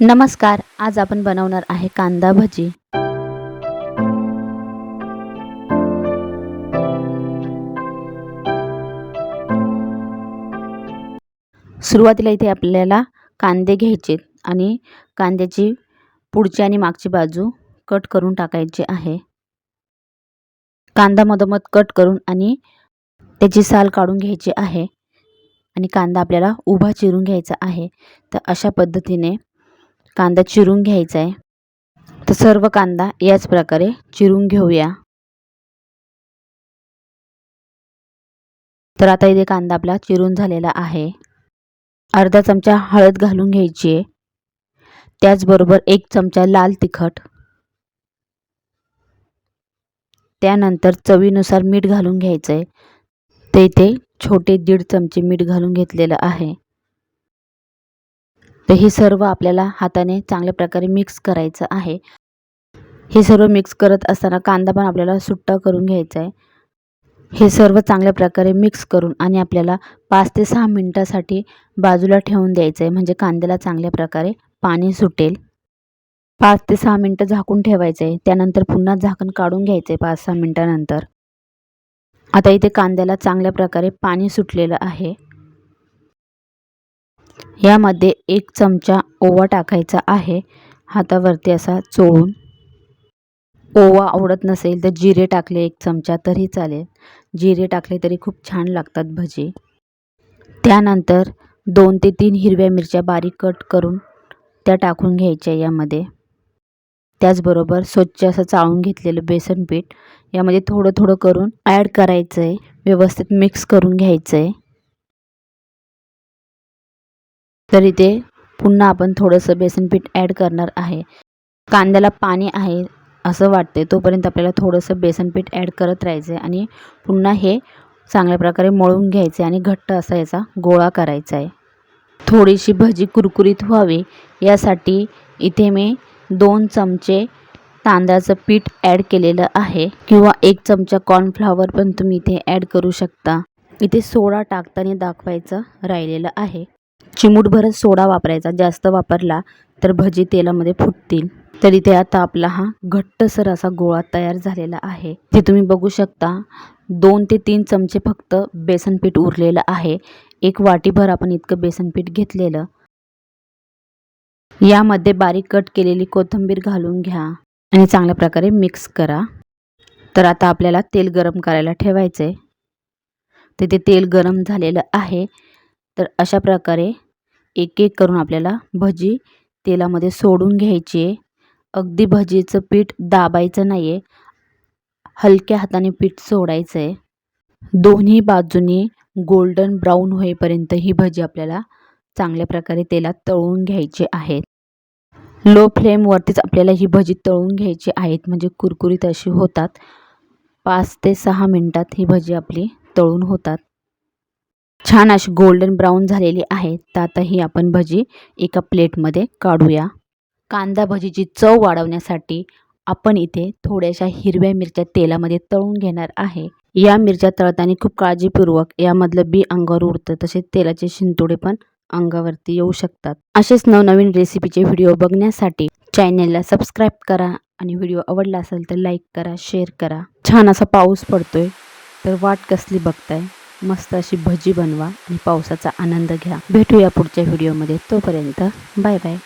नमस्कार आज आपण बनवणार आहे कांदा भजी. सुरुवातीला इथे आपल्याला कांदे घ्यायचे आणि कांद्याची पुढची आणि मागची बाजू कट करून टाकायची आहे. कांदा मधोमध कट करून आणि त्याची साल काढून घ्यायची आहे आणि कांदा आपल्याला उभा चिरून घ्यायचा आहे. तर अशा पद्धतीने कांदा चिरून घ्यायचा आहे तर सर्व कांदा याच प्रकारे चिरून घेऊया. तर आता इथे कांदा आपला चिरून झालेला आहे. अर्धा चमचा हळद घालून घ्यायची आहे त्याचबरोबर एक चमचा लाल तिखट. त्यानंतर चवीनुसार मीठ घालून घ्यायचं आहे ते इथे छोटे दीड चमचे मीठ घालून घेतलेलं आहे. तर हे सर्व आपल्याला हाताने चांगल्या प्रकारे मिक्स करायचं आहे. हे सर्व मिक्स करत असताना कांदा पण आपल्याला सुट्टा करून घ्यायचा आहे. हे सर्व चांगल्या प्रकारे मिक्स करून आणि आपल्याला पाच ते सहा मिनटासाठी बाजूला ठेवून द्यायचं आहे. म्हणजे कांद्याला चांगल्या प्रकारे पाणी सुटेल. पाच ते सहा मिनटं झाकून ठेवायचं आहे. त्यानंतर पुन्हा झाकण काढून घ्यायचं आहे पाच सहा मिनटानंतर. आता इथे कांद्याला चांगल्या प्रकारे पाणी सुटलेलं आहे. यामध्ये एक चमचा ओवा टाकायचा आहे. हातावरती असा चोळून. ओवा आवडत नसेल तर जिरे टाकले एक चमचा तरी चालेल. जिरे टाकले तरी खूप छान लागतात भजी. त्यानंतर दोन ते तीन हिरव्या मिरच्या बारीक कट करून त्या टाकून घ्यायच्या यामध्ये. त्याचबरोबर स्वच्छ असं चाळून घेतलेलं बेसन पीठ यामध्ये थोडं थोडं करून ॲड करायचं आहे व्यवस्थित मिक्स करून घ्यायचं आहे तर इथे पुन्हा आपण थोडंसं बेसन पीठ ॲड करणार आहे. कांद्याला पाणी आहे असं वाटते तोपर्यंत आपल्याला थोडंसं बेसन पीठ ॲड करत राहायचं आहे आणि पुन्हा हे चांगल्या प्रकारे मळून घ्यायचे आणि घट्ट असा याचा गोळा करायचा आहे थोडीशी भजी कुरकुरीत व्हावी यासाठी इथे मी दोन चमचे तांदळाचं पीठ ॲड केलेलं आहे किंवा एक चमचा कॉर्नफ्लावर पण तुम्ही इथे ॲड करू शकता. इथे सोडा टाकताना दाखवायचं राहिलेलं आहे. चिमूटभरच सोडा वापरायचा जास्त वापरला तर भजी तेलामध्ये फुटतील. तर इथे आता आपला हा घट्टसर असा गोळा तयार झालेला आहे. ते तुम्ही बघू शकता. दोन ते तीन चमचे फक्त बेसन पीठ उरलेलं आहे. एक वाटीभर आपण इतकं बेसन पीठ घेतलेलं. यामध्ये बारीक कट केलेली कोथिंबीर घालून घ्या आणि चांगल्या प्रकारे मिक्स करा. तर आता आपल्याला तेल गरम करायला ठेवायचं आहे तिथे तेल गरम झालेलं आहे. तर अशा प्रकारे एक एक करून आपल्याला भजी तेलामध्ये सोडून घ्यायची आहे. अगदी भजीचं पीठ दाबायचं नाही आहे हलक्या हाताने पीठ सोडायचं आहे. दोन्ही बाजूनी गोल्डन ब्राऊन होईपर्यंत ही भजी आपल्याला चांगल्या प्रकारे तेलात तळून घ्यायची आहेत लो फ्लेमवरतीच आपल्याला ही भजी तळून घ्यायची आहेत म्हणजे कुरकुरीत अशी होतात. पाच ते सहा मिनटात ही भजी आपली तळून होतात. छान अशी गोल्डन ब्राऊन झालेली आहे. तर आता ही आपण भजी एका प्लेटमध्ये काढूया. कांदा भजीची चव वाढवण्यासाठी आपण इथे थोड्याशा हिरव्या मिरच्या तेलामध्ये तळून घेणार आहे. या मिरच्या तळताना खूप काळजीपूर्वक यामधलं बी अंगावर उडतं तसेच तेलाचे शिंतोडे पण अंगावरती येऊ शकतात. असेच नवनवीन रेसिपीचे व्हिडिओ बघण्यासाठी चॅनेलला सबस्क्राईब करा आणि व्हिडिओ आवडला असेल तर लाईक करा शेअर करा. छान असा पाऊस पडतोय तर वाट कसली बघताय? मस्त अशी भजी बनवा आणि पावसाचा आनंद घ्या. भेटूया पुढच्या व्हिडिओमध्ये तोपर्यंत बाय बाय